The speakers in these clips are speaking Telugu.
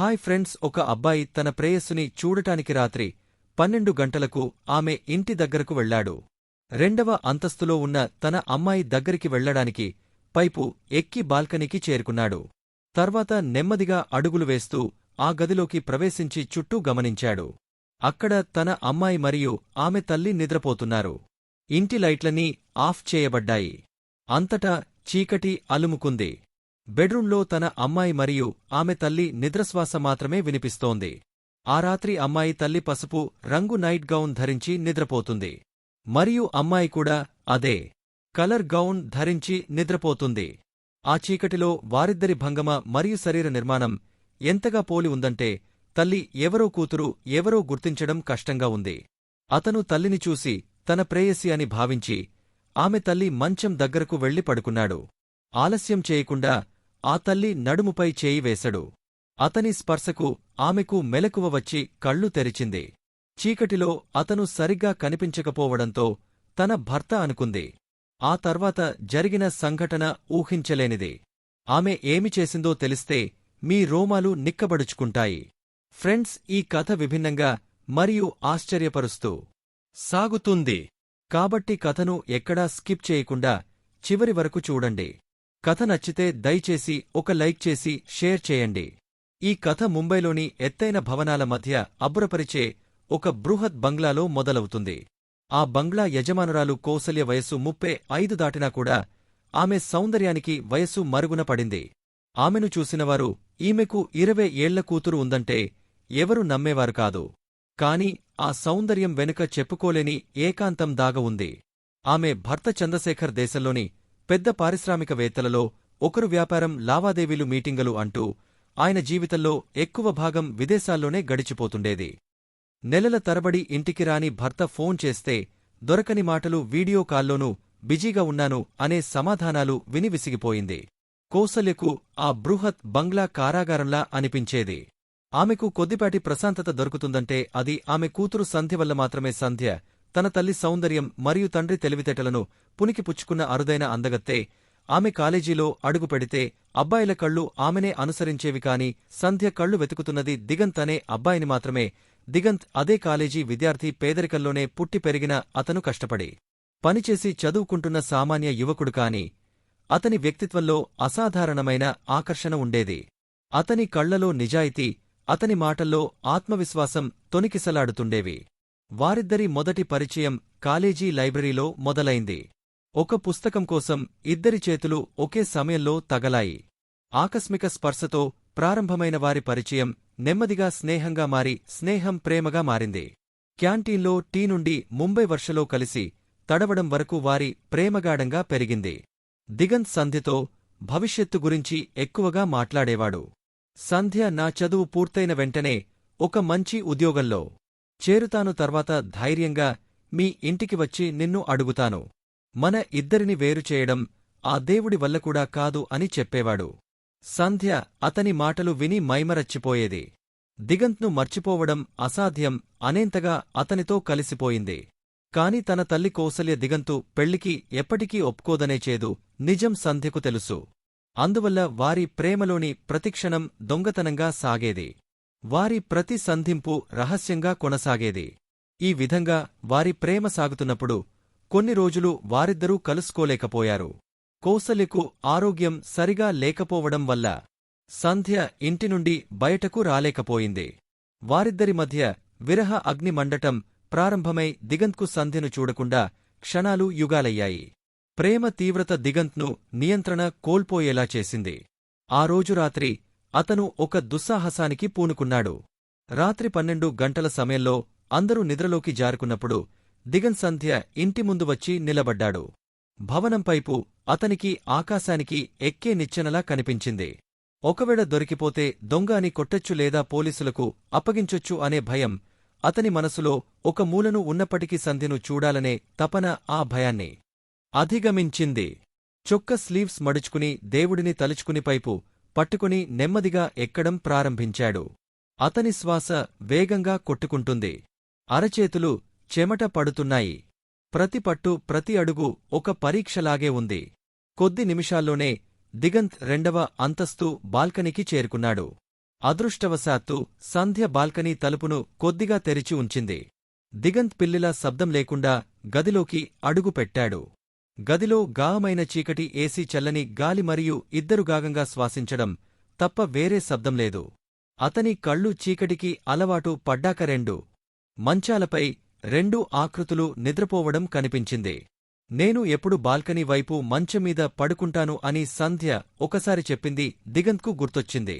హాయ్ ఫ్రెండ్స్ ఒక అబ్బాయి తన ప్రేయస్సుని చూడటానికి రాత్రి పన్నెండు గంటలకు ఆమె ఇంటి దగ్గరకు వెళ్ళాడు రెండవ అంతస్తులో ఉన్న తన అమ్మాయి దగ్గరికి వెళ్ళడానికి పైపు ఎక్కి బాల్కనీకి చేరుకున్నాడు. తర్వాత నెమ్మదిగా అడుగులు వేస్తూ ఆ గదిలోకి ప్రవేశించి చుట్టూ గమనించాడు. అక్కడ తన అమ్మాయి మరియు ఆమె తల్లి నిద్రపోతున్నారు. ఇంటి లైట్లన్నీ ఆఫ్ చేయబడ్డాయి. అంతటా చీకటి అలుముకుంది. బెడ్రూంలో తన అమ్మాయి మరియు ఆమె తల్లి నిద్రశ్వాస మాత్రమే వినిపిస్తోంది. ఆ రాత్రి అమ్మాయి తల్లి పసుపు రంగు నైట్ గౌన్ ధరించి నిద్రపోతుంది. మరియు అమ్మాయి కూడా అదే కలర్ గౌన్ ధరించి నిద్రపోతుంది. ఆ చీకటిలో వారిద్దరి భంగమ మరియు శరీర నిర్మాణం ఎంతగా పోలి ఉందంటే తల్లి ఎవరో కూతురు ఎవరో గుర్తించడం కష్టంగా ఉంది. అతను తల్లిని చూసి తన ప్రేయసి అని భావించి ఆమె తల్లి మంచం దగ్గరకు వెళ్ళి పడుకున్నాడు. ఆలస్యం చేయకుండా ఆ తల్లి నడుముపై చేయి వేశాడు. అతని స్పర్శకు ఆమెకు మెలకువ వచ్చి కళ్ళు తెరిచింది. చీకటిలో అతను సరిగ్గా కనిపించకపోవడంతో తన భర్త అనుకుంది. ఆ తర్వాత జరిగిన సంఘటన ఊహించలేనిది. ఆమె ఏమి చేసిందో తెలిస్తే మీ రోమాలు నిక్కబడుచుకుంటాయి. ఫ్రెండ్స్ ఈ కథ విభిన్నంగా మరియు ఆశ్చర్యపరుస్తూ సాగుతుంది. కాబట్టి కథను ఎక్కడా స్కిప్ చేయకుండా చివరి వరకు చూడండి. కథ నచ్చితే దయచేసి ఒక లైక్ చేసి షేర్ చేయండి. ఈ కథ ముంబైలోని ఎత్తైన భవనాల మధ్య అబ్బురపరిచే ఒక బృహత్ బంగ్లాలో మొదలవుతుంది. ఆ బంగ్లా యజమానురాలు కౌసల్య వయస్సు ముప్పై ఐదు దాటినా కూడా ఆమె సౌందర్యానికి వయస్సు మరుగున పడింది. ఆమెను చూసినవారు ఈమెకు ఇరవై ఏళ్ళ కూతురు ఉందంటే ఎవరు నమ్మేవారు కాదు. కాని ఆ సౌందర్యం వెనుక చెప్పుకోలేని ఏకాంతం దాగ ఉంది. ఆమె భర్త చంద్రశేఖర్ దేశంలోని పెద్ద పారిశ్రామికవేత్తలలో ఒకరు వ్యాపారం లావాదేవీలు మీటింగులు అంటూ ఆయన జీవితంలో ఎక్కువ భాగం విదేశాల్లోనే గడిచిపోతుండేది. నెలల తరబడి ఇంటికి రాని భర్త ఫోన్ చేస్తే దొరకని మాటలు వీడియో కాల్లోనూ బిజీగా ఉన్నాను అనే సమాధానాలు విని విసిగిపోయింది. కౌసల్యకు ఆ బృహత్ బంగ్లా కారాగారంలా అనిపించేది. ఆమెకు కొద్దిపాటి ప్రశాంతత దొరుకుతుందంటే అది ఆమె కూతురు సంధ్య వల్ల మాత్రమే సంధ్య తన తల్లి సౌందర్యం మరియు తండ్రి తెలివితేటలను పునికిపుచ్చుకున్న అరుదైన అందగత్తే ఆమె కాలేజీలో అడుగు పెడితే అబ్బాయిల కళ్ళు ఆమెనే అనుసరించేవి కాని సంధ్య కళ్ళు వెతుకుతున్నది దిగంత్ అనే అబ్బాయిని మాత్రమే. దిగంత్ అదే కాలేజీ విద్యార్థి పేదరికంలోనే పుట్టి పెరిగిన అతను కష్టపడి. పనిచేసి చదువుకుంటున్న సామాన్య యువకుడు కాని అతని వ్యక్తిత్వంలో అసాధారణమైన ఆకర్షణ ఉండేది. అతని కళ్ళలో నిజాయితీ అతని మాటల్లో ఆత్మవిశ్వాసం తొనికిసలాడుతుండేవి. వారిద్దరి మొదటి పరిచయం కాలేజీ లైబ్రరీలో మొదలైంది. ఒక పుస్తకం కోసం ఇద్దరి చేతులు ఒకే సమయంలో తగలాయి. ఆకస్మిక స్పర్శతో ప్రారంభమైన వారి పరిచయం నెమ్మదిగా స్నేహంగా మారి స్నేహం ప్రేమగా మారింది. క్యాంటీన్లో టీ నుండి ముంబై వర్షలో కలిసి తడవడం వరకు వారి ప్రేమగాఢంగా పెరిగింది. దిగంత్ సంధ్యతో భవిష్యత్తు గురించి ఎక్కువగా మాట్లాడేవాడు. సంధ్య నా చదువు పూర్తయిన వెంటనే ఒక మంచి ఉద్యోగంలో చేరుతాను తర్వాత ధైర్యంగా మీ ఇంటికి వచ్చి నిన్ను అడుగుతాను. మన ఇద్దరిని వేరు చేయడం ఆ దేవుడి వల్ల కూడా కాదు అని చెప్పేవాడు. సంధ్య అతని మాటలు విని మైమరచ్చిపోయేది దిగంత్ను మర్చిపోవడం అసాధ్యం అనేంతగా అతనితో కలిసిపోయింది. కాని తన తల్లి కౌసల్య దిగంతు పెళ్ళికి ఎప్పటికీ ఒప్పుకోదనే చేదు నిజం సంధ్యకు తెలుసు. అందువల్ల వారి ప్రేమలోని ప్రతిక్షణం దొంగతనంగా సాగేది. వారి ప్రతి సంధింపు రహస్యంగా కొనసాగేది. ఈ విధంగా వారి ప్రేమ సాగుతున్నప్పుడు కొన్ని రోజులు వారిద్దరూ కలుసుకోలేకపోయారు. కౌసల్యకు ఆరోగ్యం సరిగా లేకపోవడం వల్ల సంధ్య ఇంటి నుండి బయటకు రాలేకపోయింది. వారిద్దరి మధ్య విరహ అగ్ని మండటం ప్రారంభమై దిగంత్కు సంధ్యను చూడకుండా క్షణాలు యుగాలయ్యాయి. ప్రేమ తీవ్రత దిగంత్ను నియంత్రణ కోల్పోయేలా చేసింది. ఆ రోజు రాత్రి అతను ఒక దుస్సాహసానికి పూనుకున్నాడు. రాత్రి పన్నెండు గంటల సమయంలో అందరూ నిద్రలోకి జారుకున్నప్పుడు దిగన్ సంధ్య ఇంటి ముందు వచ్చి నిలబడ్డాడు. భవనంపైపు అతనికి ఆకాశానికి ఎక్కే నిచ్చెనలా కనిపించింది. ఒకవేళ దొరికిపోతే దొంగ అని కొట్టొచ్చు లేదా పోలీసులకు అప్పగించొచ్చు అనే భయం అతని మనసులో ఒక మూలను ఉన్నప్పటికీ సంధ్యను చూడాలనే తపన ఆ భయాన్ని అధిగమించింది. చొక్క స్లీవ్స్ మడుచుకుని దేవుడిని తలుచుకుని పైపు పట్టుకుని నెమ్మదిగా ఎక్కడం ప్రారంభించాడు. అతని శ్వాస వేగంగా కొట్టుకుంటుంది. అరచేతులు చెమట పడుతున్నాయి. ప్రతి పట్టు ప్రతి అడుగు ఒక పరీక్షలాగే ఉంది. కొద్ది నిమిషాల్లోనే దిగంత్ రెండవ అంతస్తు బాల్కనీకి చేరుకున్నాడు. అదృష్టవశాత్తు సంధ్య బాల్కనీ తలుపును కొద్దిగా తెరిచి ఉంచింది. దిగంత్ పిల్లిలా శబ్దం లేకుండా గదిలోకి అడుగు పెట్టాడు గదిలో గాహమైన చీకటి ఏసీ చల్లని గాలి మరియు ఇద్దరు గాగంగా శ్వాసించడం తప్ప వేరే శబ్దం లేదు. అతని కళ్ళు చీకటికి అలవాటు పడ్డాక రెండు మంచాలపై రెండు ఆకృతులు నిద్రపోవడం కనిపించింది. నేను ఎప్పుడు బాల్కనీ వైపు మంచంమీద పడుకుంటాను అని సంధ్య ఒకసారి చెప్పింది దిగంత్కు గుర్తొచ్చింది.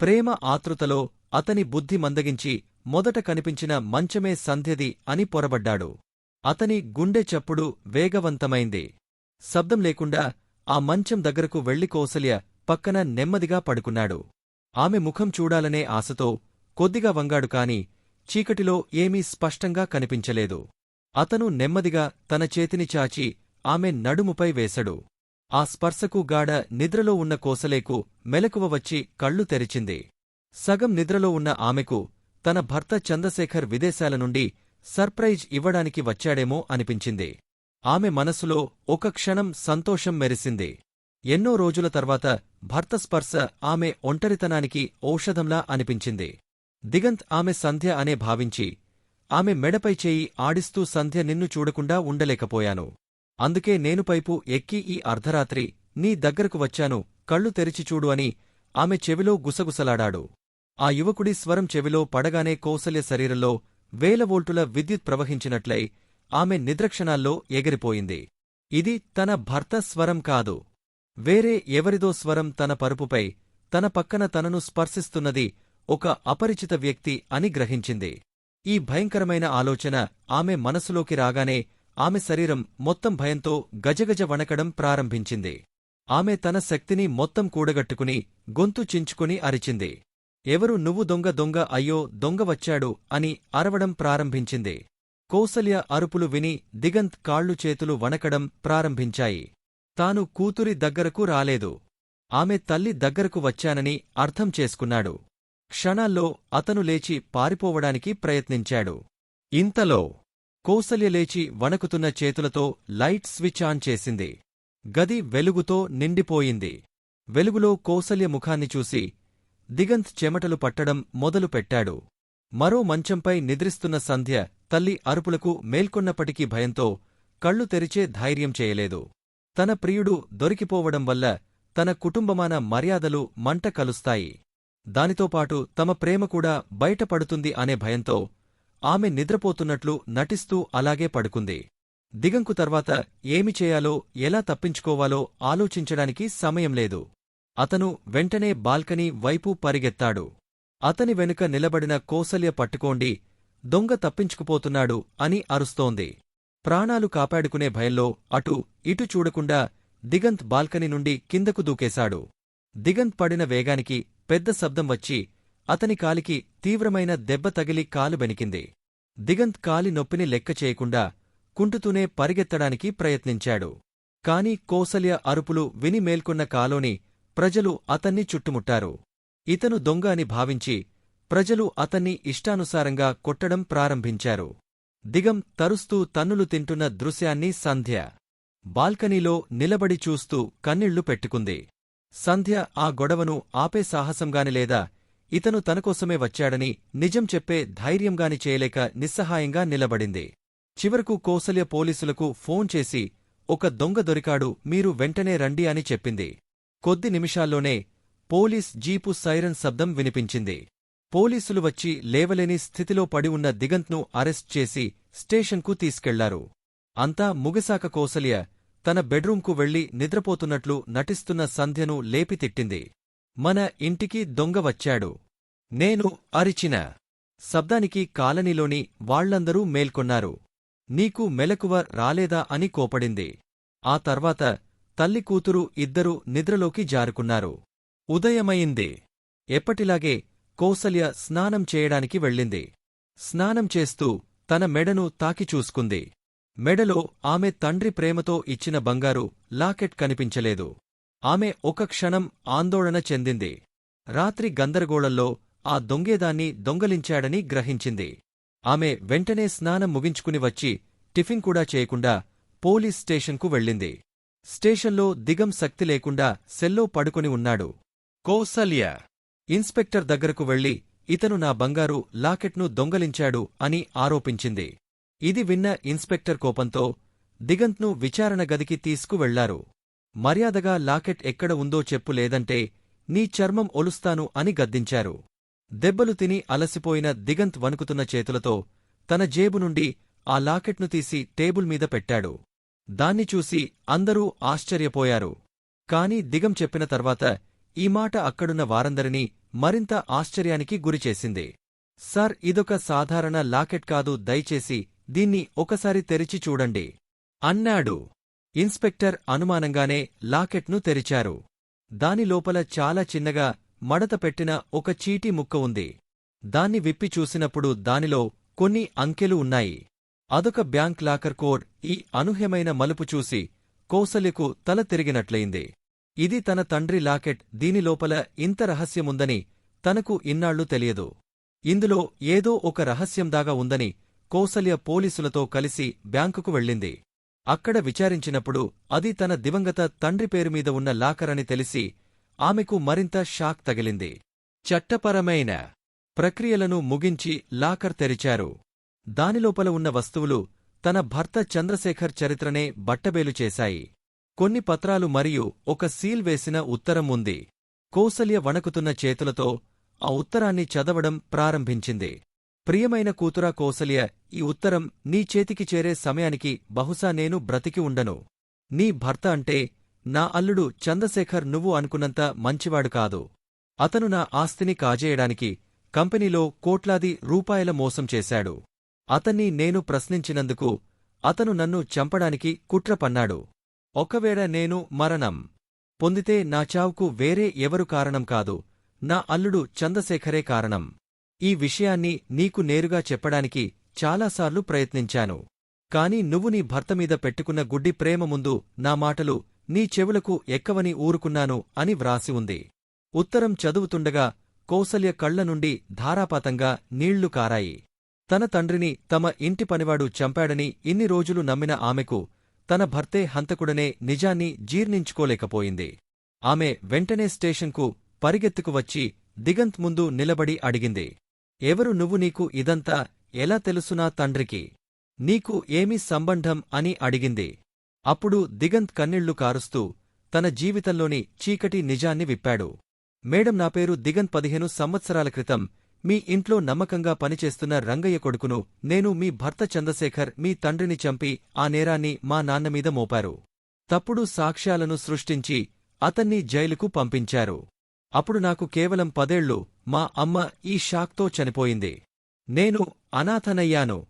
ప్రేమ ఆతృతలో అతని బుద్ధి మందగించి మొదట కనిపించిన మంచమే సంధ్యది అని పొరబడ్డాడు. అతని గుండె చప్పుడు వేగవంతమైంది. శబ్దం లేకుండా ఆ మంచం దగ్గరకు వెళ్ళి కోసల్య పక్కన నెమ్మదిగా పడుకున్నాడు. ఆమె ముఖం చూడాలనే ఆశతో కొద్దిగా వంగాడు కాని చీకటిలో ఏమీ స్పష్టంగా కనిపించలేదు. అతను నెమ్మదిగా తన చేతిని చాచి ఆమె నడుముపై వేసడు ఆ స్పర్శకు గాఢ నిద్రలో ఉన్న కోసలేకు మెలకువ వచ్చి కళ్ళు తెరిచింది. సగం నిద్రలో ఉన్న ఆమెకు తన భర్త చంద్రశేఖర్ విదేశాల నుండి సర్ప్రైజ్ ఇవ్వడానికి వచ్చాడేమో అనిపించింది. ఆమె మనసులో ఒక క్షణం సంతోషం మెరిసింది. ఎన్నో రోజుల తర్వాత భర్త స్పర్శ ఆమె ఒంటరితనానికి ఔషధంలా అనిపించింది. దిగంత్ ఆమె సంధ్య అనే భావించి ఆమె మెడపై చేయి ఆడిస్తూ సంధ్య నిన్ను చూడకుండా ఉండలేకపోయాను. అందుకే నేను పైపు ఎక్కి ఈ అర్ధరాత్రి నీ దగ్గరకు వచ్చాను. కళ్ళు తెరిచి చూడు అని ఆమె చెవిలో గుసగుసలాడాడు. ఆ యువకుడి స్వరం చెవిలో పడగానే కౌసల్య శరీరంలో వేల వోల్టుల విద్యుత్ ప్రవహించినట్లై ఆమె నిద్రక్షణాల్లో ఎగిరిపోయింది. ఇది తన భర్త స్వరం కాదు. వేరే ఎవరిదో స్వరం తన పరుపుపై తన పక్కన తనను స్పర్శిస్తున్నది ఒక అపరిచిత వ్యక్తి అని గ్రహించింది. ఈ భయంకరమైన ఆలోచన ఆమె మనసులోకి రాగానే ఆమె శరీరం మొత్తం భయంతో గజగజ వణకడం ప్రారంభించింది. ఆమె తన శక్తిని మొత్తం కూడగట్టుకుని గొంతు చించుకుని అరిచింది. ఎవరు నువ్వు దొంగ దొంగ అయ్యో దొంగ వచ్చాడు అని అరవడం ప్రారంభించింది. కౌసల్య అరుపులు విని దిగంత్ కాళ్ళు చేతులు వణకడం ప్రారంభించాయి. తాను కూతురి దగ్గరకు రాలేదు. ఆమె తల్లి దగ్గరకు వచ్చానని అర్థం చేసుకున్నాడు. క్షణాల్లో అతను లేచి పారిపోవడానికి ప్రయత్నించాడు. ఇంతలో కౌసల్య లేచి వణకుతున్న చేతులతో లైట్ స్విచ్ ఆన్ చేసింది. గది వెలుగుతో నిండిపోయింది. వెలుగులో కౌసల్య ముఖాన్ని చూసి దిగంత్ చెమటలు పట్టడం మొదలు పెట్టాడు. మరో మంచంపై నిద్రిస్తున్న సంధ్య తల్లి అరుపులకు మేల్కొన్నప్పటికీ భయంతో కళ్ళు తెరిచే ధైర్యం చేయలేదు. తన ప్రియుడు దొరికిపోవడం వల్ల తన కుటుంబమాన మర్యాదలు మంట కలుస్తాయి. దానితోపాటు తమ ప్రేమ కూడా బయటపడుతుంది అనే భయంతో ఆమె నిద్రపోతున్నట్లు నటిస్తూ అలాగే పడుకుంది. దిగంకు తర్వాత ఏమి చేయాలో ఎలా తప్పించుకోవాలో ఆలోచించడానికి సమయం లేదు. అతను వెంటనే బాల్కనీ వైపు పరిగెత్తాడు. అతని వెనుక నిలబడిన కోసల్య పట్టుకోండి దొంగ తప్పించుకుపోతున్నాడు అని అరుస్తోంది. ప్రాణాలు కాపాడుకునే భయంలో అటు ఇటు చూడకుండా దిగంత్ బాల్కనీ నుండి కిందకు దూకేశాడు. దిగంత్ పడిన వేగానికి పెద్ద శబ్దం వచ్చి అతని కాలికి తీవ్రమైన దెబ్బ తగిలి కాలు బెనికింది. దిగంత్ కాలి నొప్పిని లెక్క చేయకుండా కుంటుతూనే పరిగెత్తడానికి ప్రయత్నించాడు. కాని కోసల్య అరుపులు విని మేల్కొన్న కాలోని ప్రజలు అతన్ని చుట్టుముట్టారు. ఇతను దొంగ అని భావించి ప్రజలు అతన్ని ఇష్టానుసారంగా కొట్టడం ప్రారంభించారు. దిగం తరుస్తూ తన్నులు తింటున్న దృశ్యాన్ని సంధ్య బాల్కనీలో నిలబడి చూస్తూ కన్నిళ్ళు పెట్టుకుంది. సంధ్య ఆ గొడవను ఆపే సాహసంగాని లేదా ఇతను తనకోసమే వచ్చాడని నిజం చెప్పే ధైర్యంగాని చేయలేక నిస్సహాయంగా నిలబడింది. చివరకు కోసల్య పోలీసులకు ఫోన్ చేసి ఒక దొంగ దొరికాడు మీరు వెంటనే రండి అని చెప్పింది. కొద్ది నిమిషాల్లోనే పోలీస్ జీపు సైరన్ శబ్దం వినిపించింది. పోలీసులు వచ్చి లేవలేని స్థితిలో పడి ఉన్న దిగంత్ను అరెస్ట్ చేసి స్టేషన్కు తీసుకెళ్ళారు. అంతా ముగిశాక కోసలియ తన బెడ్రూంకు వెళ్ళి నిద్రపోతున్నట్లు నటిస్తున్న సంధ్యను లేపి తిట్టింది. మన ఇంటికి దొంగ వచ్చాడు. నేను అరిచిన. శబ్దానికి కాలనీలోని వాళ్ళందరూ మేల్కొన్నారు. నీకు మెలకువ రాలేదా అని కోపడింది. ఆ తర్వాత తల్లి కూతురు ఇద్దరూ నిద్రలోకి జారుకున్నారు. ఉదయమయింది ఎప్పటిలాగే కౌసల్య స్నానం చేయడానికి వెళ్ళింది. స్నానం చేస్తూ తన మెడను తాకి చూసుకుంది. మెడలో ఆమె తండ్రి ప్రేమతో ఇచ్చిన బంగారు లాకెట్ కనిపించలేదు. ఆమె ఒక క్షణం ఆందోళన చెందింది. రాత్రి గందరగోళంలో ఆ దొంగేదాన్ని దొంగలించాడని గ్రహించింది. ఆమె వెంటనే స్నానం ముగించుకుని వచ్చి టిఫిన్ కూడా చేయకుండా పోలీస్ స్టేషన్కు వెళ్ళింది. స్టేషన్లో దిగం శక్తి లేకుండా సెల్లో పడుకొని ఉన్నాడు. కౌసల్య! ఇన్స్పెక్టర్ దగ్గరకు వెళ్ళి ఇతను నా బంగారు లాకెట్ను దొంగలించాడు అని ఆరోపించింది. ఇది విన్న ఇన్స్పెక్టర్ కోపంతో దిగంత్ను విచారణ గదికి తీసుకువెళ్ళారు. మర్యాదగా లాకెట్ ఎక్కడ ఉందో చెప్పు లేదంటే నీ చర్మం ఒలుస్తాను అని గద్దించారు. దెబ్బలు తిని అలసిపోయిన దిగంత్ వణుకుతున్న చేతులతో తన జేబు నుండి ఆ లాకెట్ను తీసి టేబుల్ మీద పెట్టాడు. దాన్ని చూసి అందరూ ఆశ్చర్యపోయారు. కాని దిగం చెప్పిన తర్వాత ఈ మాట అక్కడున్న వారందరినీ మరింత ఆశ్చర్యానికి గురిచేసింది. సార్ ఇదొక సాధారణ లాకెట్ కాదు దయచేసి దీన్ని ఒకసారి తెరిచి చూడండి. అన్నాడు. ఇన్స్పెక్టర్ అనుమానంగానే లాకెట్ను తెరిచారు. దాని లోపల చాలా చిన్నగా మడత పెట్టిన ఒక చీటీ ముక్క ఉంది. దాన్ని విప్పి చూసినప్పుడు దానిలో కొన్ని అంకెలు ఉన్నాయి. అదొక బ్యాంక్ లాకర్ కోడ్ ఈ అనూహ్యమైన మలుపు చూసి కోసలికు తల తిరిగినట్లయింది. ఇది తన తండ్రి లాకెట్ దీని లోపల ఇంత రహస్యముందని తనకు ఇన్నాళ్ళు తెలియదు. ఇందులో ఏదో ఒక రహస్యం దాగా ఉందని కోసల్య పోలీసులతో కలిసి బ్యాంకుకు వెళ్ళింది. అక్కడ విచారించినప్పుడు అది తన దివంగత తండ్రి పేరు మీద ఉన్న లాకర్ అని తెలిసి ఆమెకు మరింత షాక్ తగిలింది. చట్టపరమైన ప్రక్రియలను ముగించి లాకర్ తెరిచారు. దానిలోపల ఉన్న వస్తువులు తన భర్త చంద్రశేఖర్ చరిత్రనే బట్టబేలు చేశాయి. కొన్ని పత్రాలు మరియు ఒక సీల్ వేసిన ఉత్తరం ఉంది. కౌసల్య వణకుతున్న చేతులతో ఆ ఉత్తరాన్ని చదవడం ప్రారంభించింది. ప్రియమైన కూతురా కౌసల్య ఈ ఉత్తరం నీ చేతికి చేరే సమయానికి బహుశా నేను బ్రతికి ఉండను. నీ భర్త అంటే నా అల్లుడు చంద్రశేఖర్ నువ్వు అనుకున్నంత మంచివాడు కాదు. అతను నా ఆస్తిని కాజేయడానికి కంపెనీలో కోట్లాది రూపాయల మోసం చేశాడు. అతన్ని నేను ప్రశ్నించినందుకు అతను నన్ను చంపడానికి కుట్ర పన్నాడు. ఒకవేళ నేను మరణం పొందితే నా చావుకు వేరే ఎవరు కారణం కాదు నా అల్లుడు చంద్రశేఖరే కారణం. ఈ విషయాన్ని నీకు నేరుగా చెప్పడానికి చాలాసార్లు ప్రయత్నించాను. కాని నువ్వు నీ భర్తమీద పెట్టుకున్న గుడ్డి ప్రేమ ముందు నా మాటలు నీ చెవులకు ఎక్కవని ఊరుకున్నాను అని వ్రాసి ఉంది. ఉత్తరం చదువుతుండగా కౌసల్య కళ్ళ నుండి ధారాపాతంగా నీళ్ళు కారాయి. తన తండ్రిని తమ ఇంటి పనివాడు చంపాడని ఇన్ని రోజులు నమ్మిన ఆమెకు తన భర్తే హంతకుడనే నిజాన్ని జీర్ణించుకోలేకపోయింది. ఆమె వెంటనే స్టేషన్కు పరిగెత్తుకు వచ్చి దిగంత్ ముందు నిలబడి అడిగింది. ఎవరు నువ్వు నీకు ఇదంతా ఎలా తెలుసునా తండ్రికి? నీకు ఏమి సంబంధం అని అడిగింది. అప్పుడు దిగంత్ కన్నీళ్ళు కారుస్తూ తన జీవితంలోని చీకటి నిజాన్ని విప్పాడు. మేడం నా పేరు దిగంత్ పదిహేను సంవత్సరాల క్రితం మీ ఇంట్లో నమ్మకంగా పనిచేస్తున్న రంగయ్య కొడుకును నేను మీ భర్త చంద్రశేఖర్ మీ తండ్రిని చంపి ఆ నేరాన్ని మా నాన్నమీద మోపారు. తప్పుడు సాక్ష్యాలను సృష్టించి అతన్ని జైలుకు పంపించారు. అప్పుడు నాకు కేవలం పదేళ్ళు మా అమ్మ ఈ షాక్తో చనిపోయింది. నేను అనాథనయ్యాను.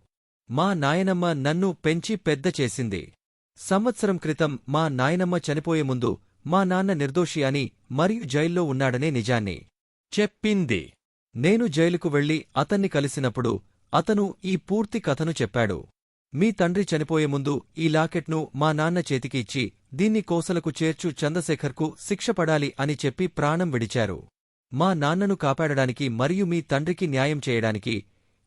మా నాయనమ్మ నన్ను పెంచి పెద్ద చేసింది. సంవత్సరం క్రితం మా నాయనమ్మ చనిపోయే ముందు మా నాన్న నిర్దోషి అని మరియు జైల్లో ఉన్నాడనే నిజాన్ని చెప్పింది. నేను జైలుకు వెళ్ళి అతన్ని కలిసినప్పుడు అతను ఈ పూర్తి కథను చెప్పాడు. మీ తండ్రి చనిపోయే ముందు ఈ లాకెట్ను మా నాన్న చేతికి ఇచ్చి దీన్ని కోసలకు చేర్చు చంద్రశేఖర్కు శిక్షపడాలి అని చెప్పి ప్రాణం విడిచారు. మా నాన్నను కాపాడడానికి మరియు మీ తండ్రికి న్యాయం చేయడానికి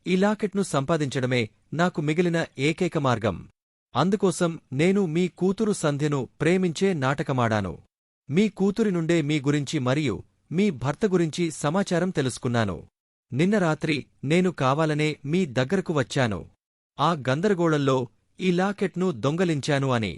ఈ లాకెట్ను సంపాదించడమే నాకు మిగిలిన ఏకైక మార్గం. అందుకోసం నేను మీ కూతురు సంధ్యను ప్రేమించే నాటకమాడాను. మీ కూతురి నుండే మీ గురించి మరియు మీ భర్త గురించి సమాచారం తెలుసుకున్నాను. నిన్న రాత్రి నేను కావాలనే మీ దగ్గరకు వచ్చాను. ఆ గందరగోళంలో ఈ లాకెట్ను దొంగలించాను అని.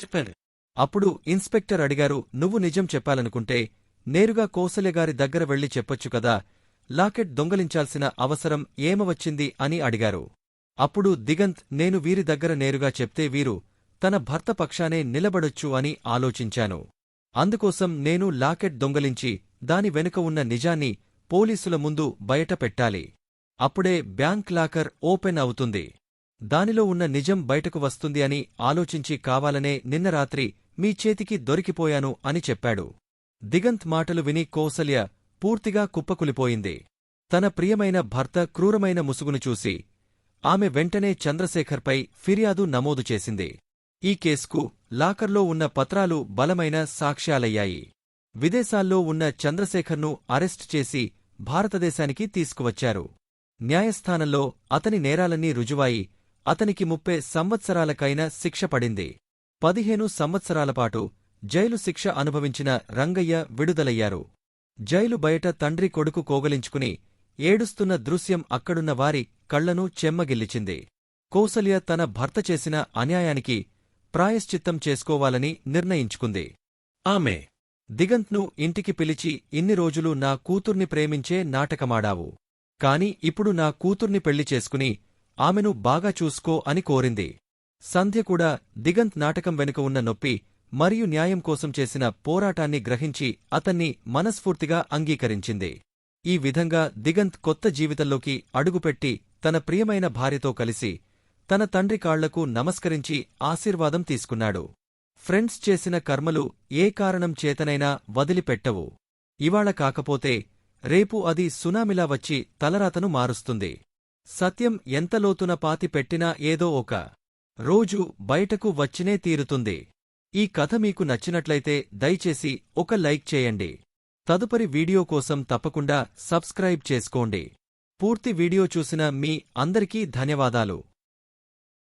చెప్పాడు. అప్పుడు ఇన్స్పెక్టర్ అడిగారు నువ్వు నిజం చెప్పాలనుకుంటే నేరుగా కోసలెగారి దగ్గర వెళ్ళి చెప్పొచ్చు కదా? లాకెట్ దొంగలించాల్సిన అవసరం ఏమవచ్చింది? అని అడిగారు. అప్పుడు దిగంత్ నేను వీరి దగ్గర నేరుగా చెప్తే వీరు తన భర్త పక్షానే నిలబడొచ్చు అని ఆలోచించాను. అందుకోసం నేను లాకెట్ దొంగలించి దాని వెనుక ఉన్న నిజాన్ని పోలీసుల ముందు బయట పెట్టాలి అప్పుడే బ్యాంక్ లాకర్ ఓపెన్ అవుతుంది. దానిలో ఉన్న నిజం బయటకు వస్తుంది అని ఆలోచించి కావాలనే నిన్న రాత్రి మీ చేతికి దొరికిపోయాను అని చెప్పాడు. దిగంత్ మాటలు విని కోసల్య పూర్తిగా కుప్పకులిపోయింది. తన ప్రియమైన భర్త క్రూరమైన ముసుగును చూసి ఆమె వెంటనే చంద్రశేఖర్పై ఫిర్యాదు నమోదు చేసింది. ఈ కేసుకు లాకర్లో ఉన్న పత్రాలు బలమైన సాక్ష్యాలయ్యాయి. విదేశాల్లో ఉన్న చంద్రశేఖర్ను అరెస్ట్ చేసి భారతదేశానికి తీసుకువచ్చారు. న్యాయస్థానంలో అతని నేరాలన్నీ రుజువాయి. అతనికి ముప్పై సంవత్సరాలకైన శిక్ష పడింది. పదిహేను సంవత్సరాలపాటు జైలు శిక్ష అనుభవించిన రంగయ్య విడుదలయ్యారు. జైలు బయట తండ్రి కొడుకు కోగలించుకుని ఏడుస్తున్న దృశ్యం అక్కడున్న వారి కళ్ళను చెమ్మగిల్లిచింది. కౌసల్య తన భర్త చేసిన అన్యాయానికి ప్రాయశ్చిత్తం చేసుకోవాలని నిర్ణయించుకుంది. ఆమె దిగంత్ను ఇంటికి పిలిచి ఇన్ని రోజులు నా కూతుర్ని ప్రేమించే నాటకమాడావు. కాని ఇప్పుడు నా కూతుర్ని పెళ్ళి చేసుకుని ఆమెను బాగా చూసుకో అని కోరింది. సంధ్య కూడా దిగంత్ నాటకం వెనుక ఉన్న నొప్పి మరియు న్యాయం కోసం చేసిన పోరాటాన్ని గ్రహించి అతన్ని మనస్ఫూర్తిగా అంగీకరించింది. ఈ విధంగా దిగంత్ కొత్త జీవితంలోకి అడుగుపెట్టి తన ప్రియమైన భార్యతో కలిసి తన తండ్రి కాళ్ళకు నమస్కరించి ఆశీర్వాదం తీసుకున్నాడు. ఫ్రెండ్స్ చేసిన కర్మలు ఏ కారణం చేతనైనా వదిలిపెట్టవు. ఇవాళ కాకపోతే రేపు అది సునామిలా వచ్చి తలరాతను మారుస్తుంది. సత్యం ఎంత లోతున పాతి పెట్టినా ఏదో ఒక రోజు బయటకు వచ్చినే తీరుతుంది. ఈ కథ మీకు నచ్చినట్లయితే దయచేసి ఒక లైక్ చేయండి. తదుపరి వీడియో కోసం తప్పకుండా సబ్స్క్రైబ్ చేసుకోండి. పూర్తి వీడియో చూసిన మీ అందరికీ ధన్యవాదాలు.